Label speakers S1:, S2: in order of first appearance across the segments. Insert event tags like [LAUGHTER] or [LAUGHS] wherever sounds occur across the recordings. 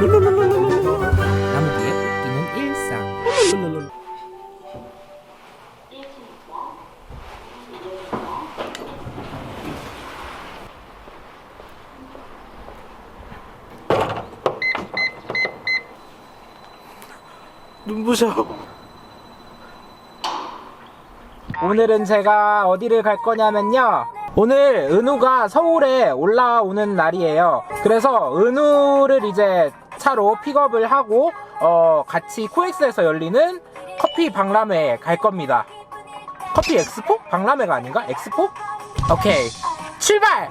S1: 뒤에 웃기는 일상. 눈부셔. 오늘은 제가 어디를 갈 거냐면요. 오늘 은우가 서울에 올라오는 날이에요. 그래서 은우를 이제 차로 픽업을 하고 어, 같이 코엑스에서 열리는 커피 박람회에 갈 겁니다. 커피 엑스포? 박람회가 아닌가? 엑스포? 오케이. 출발!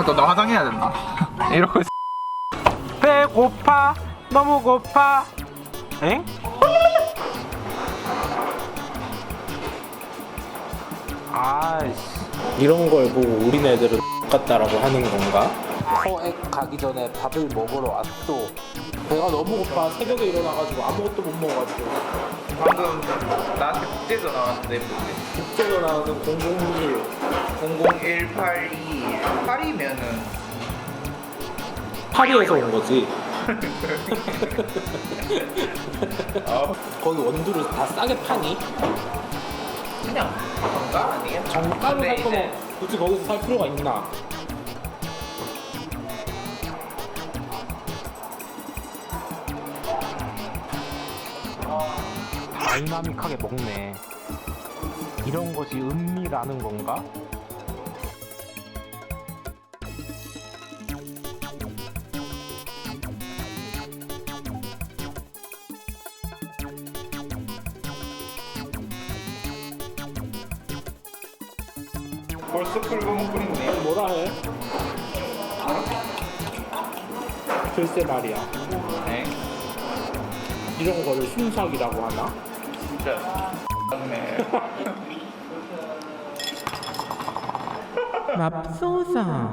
S2: 아무튼 나 화장해야 된다. [LAUGHS] 이러고 있어.
S1: 배고파 너무 고파 엥? 아이씨 이런 걸 보고 우리네들은 같다라고 하는 건가? 서액 가기 전에 밥을 먹으러 왔어 배가 너무 고파 새벽에 일어나가지고 아무것도 못 먹어가지고
S2: 방금 나한테 국제 전화 왔는데 뭔데?
S1: 국제 전화는 001
S2: 00182 8이면은
S1: 파리에서 온 거지 [LAUGHS]
S2: 어
S1: 거기 원두를 다 싸게 파니?
S2: 그냥 정가 아니야?
S1: 정가로 살
S2: 근데
S1: 거면
S2: 이제
S1: 굳이 거기서 살 필요가 있나? 다이나믹하게 먹네. 이런 것이 음미라는 건가?
S2: 벌써 끓고 먹고 있네.
S1: 뭐라 해? 글쎄 말이야.
S2: 네.
S1: 이런 거를 순삭이라고 하나?
S2: 진짜 맞네.
S1: 맙소사.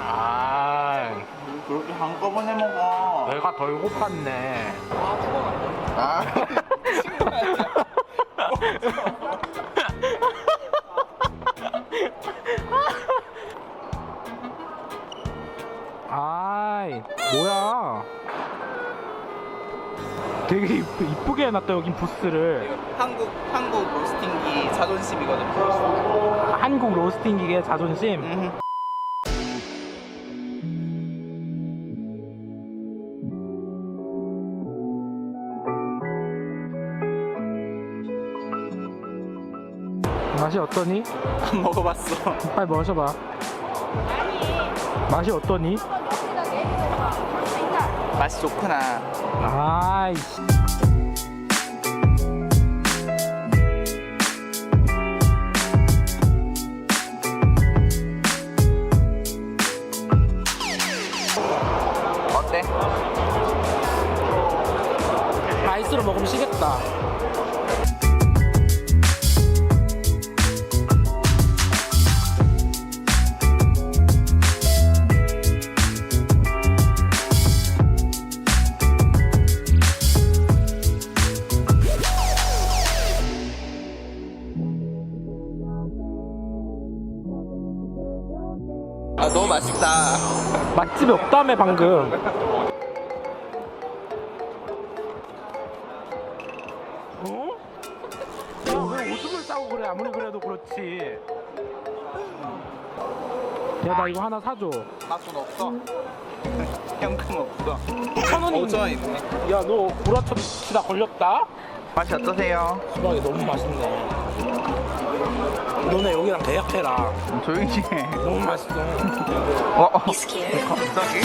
S1: 아,
S2: 그렇게 한꺼번에 먹어.
S1: 내가 덜 고팠네.
S2: 아.
S1: 아이, 뭐야. 되게 이쁘, 이쁘게 해놨다, 여긴 부스를.
S2: 한국 한국 로스팅기 자존심이거든.
S1: 한국 로스팅 기계 자존심.
S2: 음.
S1: 맛이 어떠니?
S2: 안 [LAUGHS] 먹어봤어.
S1: 빨리 마셔봐. 맛이 어떠니?
S2: 맛이 좋구나.
S1: 아이씨.
S2: 맛있다.
S1: 맛집이 없다며 방금. 어? 야왜 오줌을 싸고 그래 아무리 그래도 그렇지. 야 나 이거 하나 사줘.
S2: 나돈 없어. [LAUGHS] 현금 없어.
S1: 천 원이
S2: 5천 원 있네.
S1: 야너 구라치다 걸렸다?
S2: 맛이 어떠세요?
S1: 수박이 너무 맛있네. 너네 여기랑 계약해라.
S2: 조용히 해.
S1: 너무 맛있어.
S2: 어? 어? 갑자기?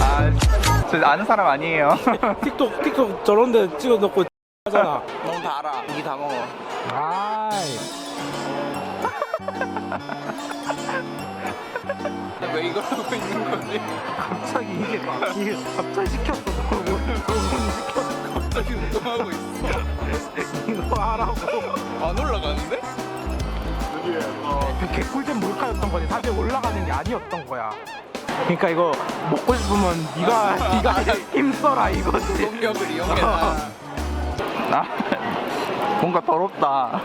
S2: 아, 저 아는 사람 아니에요. [LAUGHS]
S1: 틱톡 틱톡 저런데 찍어놓고 하잖아.
S2: 너무 달아. 이다 먹어.
S1: 아이.
S2: 왜 이걸 하고 있는 거지?
S1: 갑자기 이게 이게 갑자기 시켰어. 너무 시켰어.
S2: 갑자기 운동하고 있어.
S1: 이거 하라고.
S2: 안 올라가는데?
S1: 그 개꿀잼 몰카였던 거지. 사실 올라가는 게 아니었던 거야. 그러니까 이거 먹고 싶으면 네가 네가 힘써라 이거지.
S2: 동력을 이용해라. [LAUGHS]
S3: 나 뭔가 더럽다.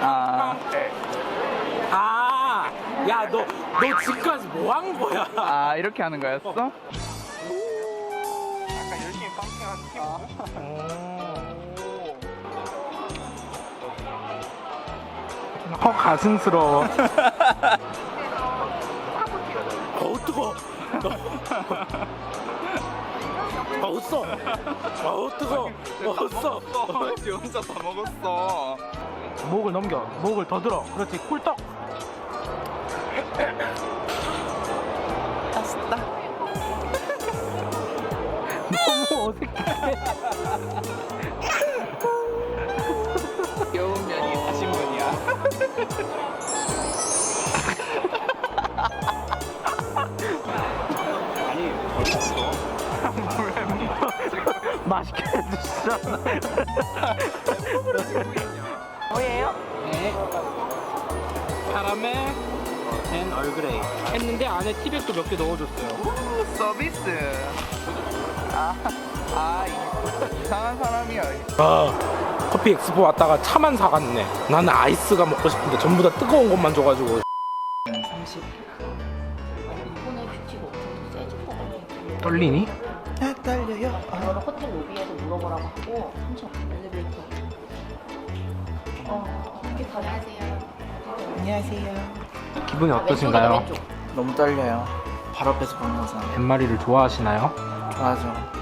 S3: 아,
S1: 아, 야, 너, 너 지금까지 뭐 한 거야?
S3: 아 이렇게 하는 거였어?
S1: 어, 가슴스러워. 어우, 뜨거. 어우, 써. 어우, 뜨거. 어우, 써.
S2: 지 혼자 다 먹었어.
S1: 목을 넘겨. 목을 더 들어. 그렇지, 꿀떡. 어색해.
S2: 귀여운 면이 사신 분이야.
S1: 맛있게 해주시잖아.
S3: 뭐예요?
S1: 네. 카라멜 앤 얼그레이 했는데 안에 티백도 몇 개 넣어줬어요.
S3: 서비스. 아, 아 이상한 사람이야.
S1: 아, 커피 엑스포 왔다가 차만 사갔네. 나는 아이스가 먹고 싶은데 전부 다 뜨거운 것만 줘가지고.
S4: 이번에 뷰티가 엄청 더 세진 거 같아요.
S1: 떨리니?
S3: 아 떨려요.
S4: 이거는 호텔 로비에서 물어보라고 하고 3층 엘리베이터. 어, 이렇게 안녕하세요.
S3: 안녕하세요.
S1: 기분이 어떠신가요?
S4: 왼쪽.
S3: 너무 떨려요. 바로 앞에서 보는 거잖아요.
S1: 뱃마리를 좋아하시나요?
S3: 좋아하죠.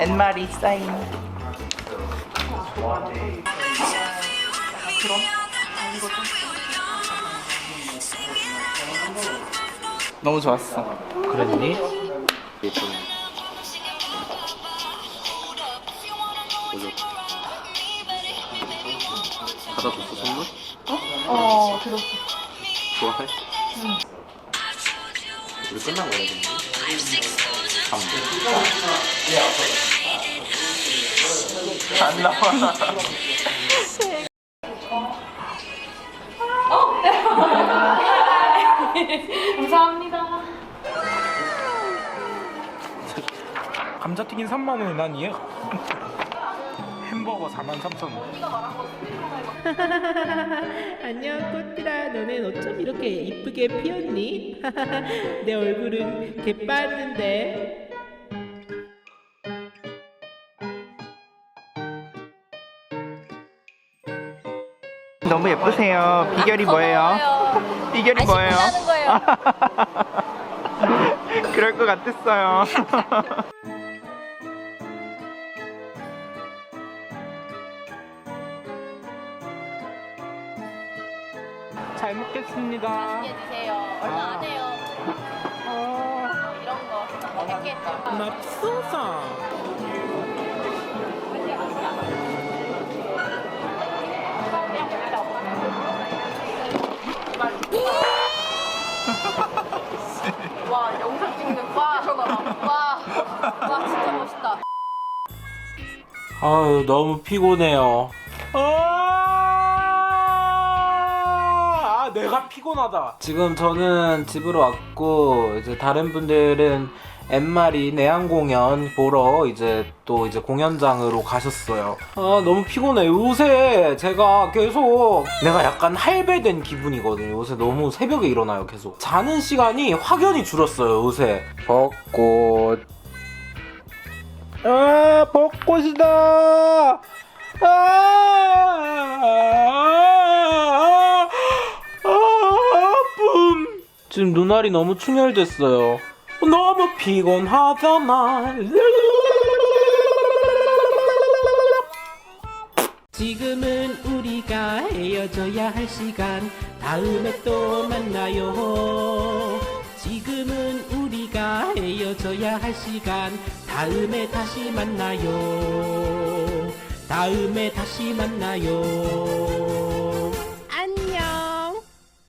S3: 엔마리 사인. 너무 좋았어.
S1: 그랬니?
S2: 받아줬 어,
S4: 들었어.
S2: 좋아해? 우리 끝난 거야 근데.
S3: 안 나와.
S4: 감사합니다.
S1: 감자튀김 3만 원이 난 이해가. 햄버거 4만 3천 원. [LAUGHS]
S5: 안녕 꽃들아 너넨 어쩜 이렇게 이쁘게 피었니? [LAUGHS] 내 얼굴은 개빠졌는데
S3: 너무 예쁘세요. 비결이 뭐예요? [LAUGHS] 비결이 뭐예요?
S4: 거예요.
S3: 그럴 것 같았어요.
S1: 잘 먹겠습니다.
S4: 맛있게 드세요. 얼마 안 해요. 어, 이런 거. 했겠죠.
S1: 맙소사.
S4: 와, 영상 찍는 와. 와, 와, 진짜 멋있다.
S1: 아유 너무 피곤해요. 내가 피곤하다. 지금 저는 집으로 왔고 이제 다른 분들은 엠마리 내한 공연 보러 이제 또 이제 공연장으로 가셨어요. 아 너무 피곤해. 요새 제가 계속 내가 약간 할배된 기분이거든요. 요새 너무 새벽에 일어나요. 계속 자는 시간이 확연히 줄었어요. 요새 벚꽃 아, 벚꽃이다! 아, 지금 눈알이 너무 충혈됐어요. 너무 피곤하잖아.
S5: 지금은 우리가 헤어져야 할 시간. 다음에 또 만나요. 지금은
S1: 우리가 헤어져야 할 시간. 다음에 다시 만나요. 다음에 다시 만나요